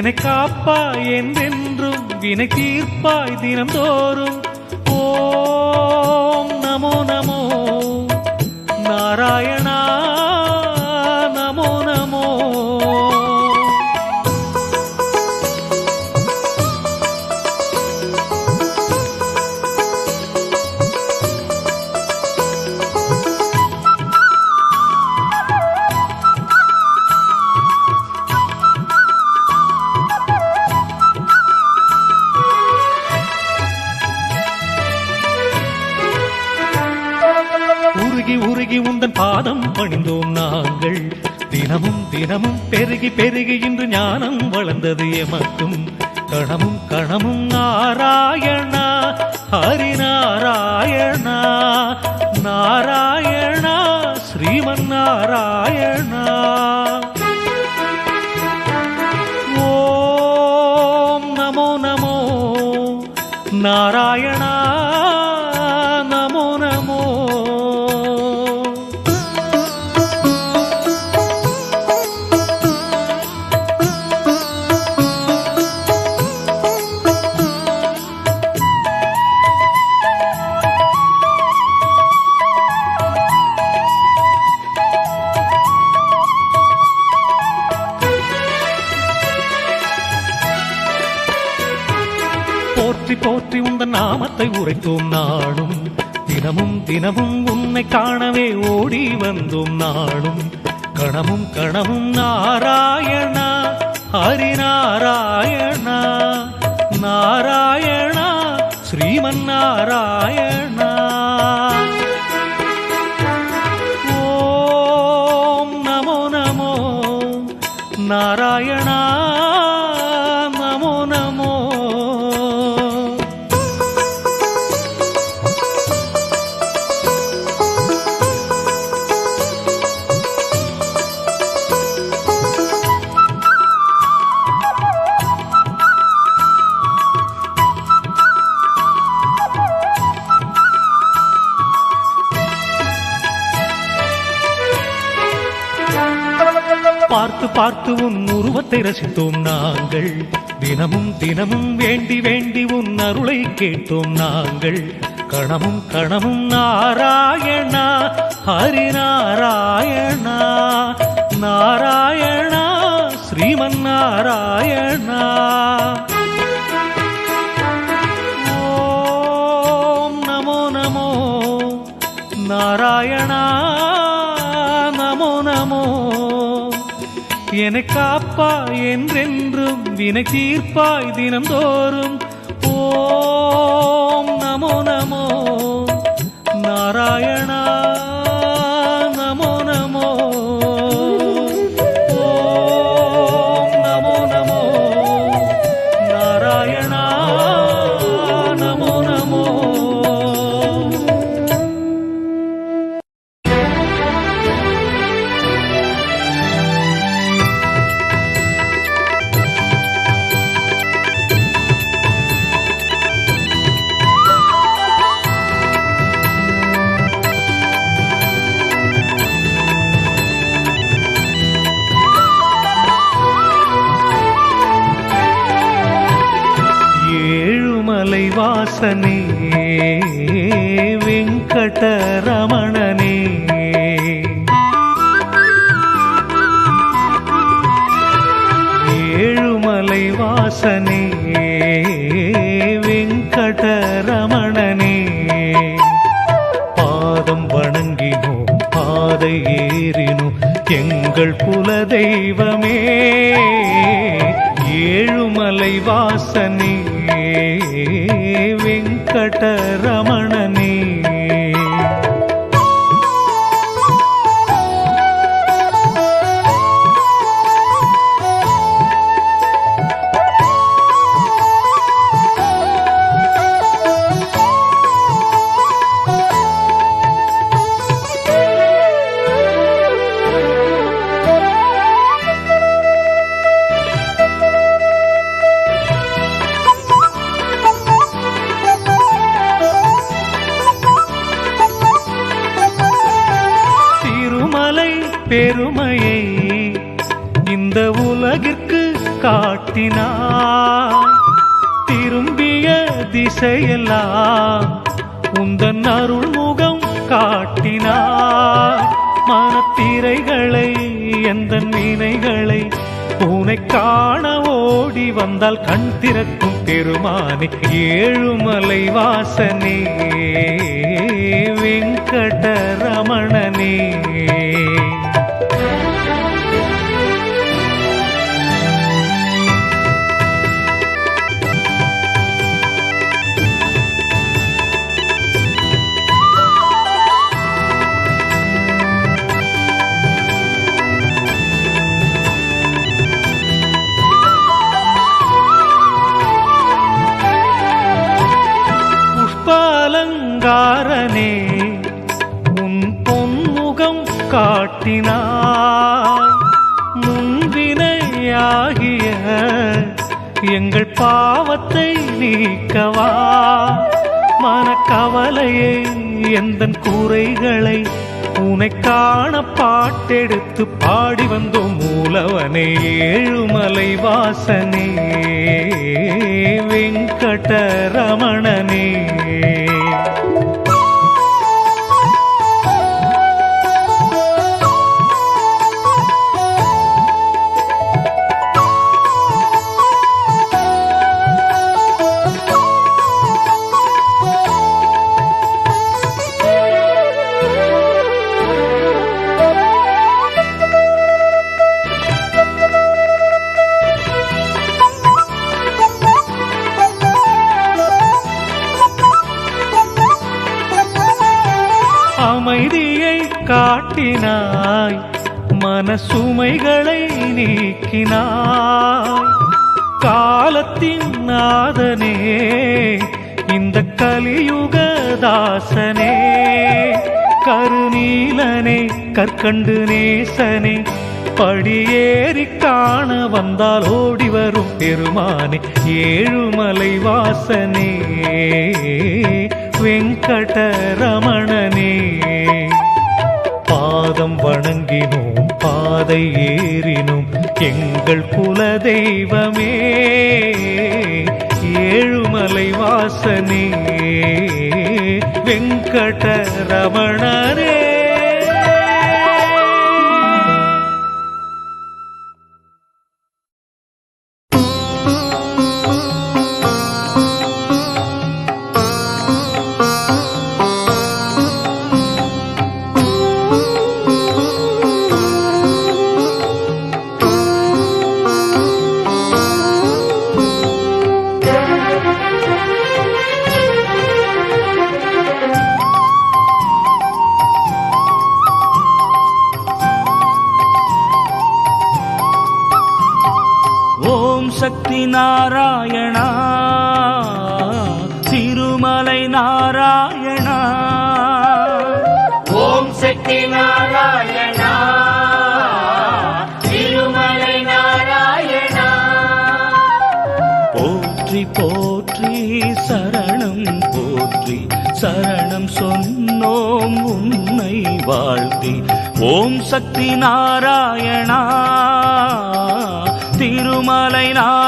என காப்பாய் என்றென்றும் வினை தீர்ப்பாய் தினம்தோறும் பெருகி பெருகி இன்று ஞானம் வளர்ந்தது எமக்கும் கணமும் கணமும் நாராயணா ஹரிநாராயணா நாராயணா ஸ்ரீமன் நாராயணா ஓம் நமோ நமோ நாராயணா நாமத்தை உரைத்தோம் நாடும் தினமும் தினமும் உன்னை காணவே ஓடி வந்தோம் நாடும் கணமும் கணமும் நாராயணா ஹரிநாராயணா. நாராயணா ஸ்ரீமன் நாராயண பார்த்து உன் உருவத்தை ரசித்தோம் நாங்கள். தினமும் தினமும் வேண்டி வேண்டி உன் அருளை கேட்டோம் நாங்கள். கணமும் கணமும் நாராயணா ஹரிநாரா என காப்பா என்றென்றும் வினை தீர்ப்பாய் தினம்தோறும் ஓம் நமோ நமோ. நாராயணா. வாசனே வெங்கடரமணனே. ஏழுமலை வாசனே வெங்கடரமணனே. பாதம் வணங்கினோம் பாதை ஏறினோம் எங்கள் குல தெய்வமே ஏழுமலை வாசனே வெங்கடரமணனே பெருமையை இந்த உலகிற்கு காட்டினாய். திரும்பிய திசையெல்லாம் உந்தன் அருள் முகம் காட்டினாய். மனத்திரைகளை எந்த நினைகளை உனை காண ஓடி வந்தால் கண் திறக்கும் பெருமானே ஏழுமலை வாசனே வெங்கடரமணனே. புஷ்பாலங்காரனே உன் பொன்முகம் காட்டினாய். முன்வினையாகிய எங்கள் பாவத்தை நீக்கவா. மனக்கவலையை எந்தன் குறைகளை உனை காண பாட்டெடுத்து பாடி வந்தோம் மூலவனே ஏழுமலை வாசனே வெங்கடரமணனே. காட்டினாய் மனசுமைகளை நீக்கினாய். காலத்தின் நாதனே இந்த கலியுக தாசனே கருநீலனே கற்கண்டு நேசனே படியேறி காண வந்தால் ஓடி வரும் பெருமானே ஏழுமலை வாசனே வெங்கடரமணனே பாதம் வணங்கினோம் பாதை ஏறினோம். எங்கள் குல தெய்வமே ஏழுமலை வாசனே வெங்கட ரமணரே. நாராயணா திருமலை நாராயணா. ஓம் சக்தி நாராயணா திருமலை நாராயணா. போற்றி போற்றி சரணம் போற்றி சரணம் சொன்னோம் உன்னை வாழ்த்தி. ஓம் சக்தி நாராயணா திருமலை நாராயணா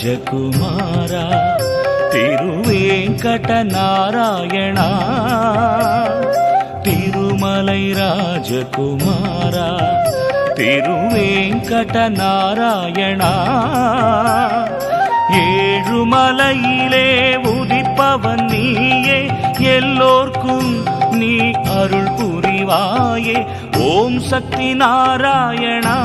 ராஜகுமாரா திருவேங்கட நாராயணா திருமலை ராஜகுமாரா திருவேங்கட நாராயணா ஏழுமலையிலே உதிப்பவன் நீயே எல்லோர்க்கும் நீ அருள் புரிவாயே. ஓம் சக்தி நாராயணா.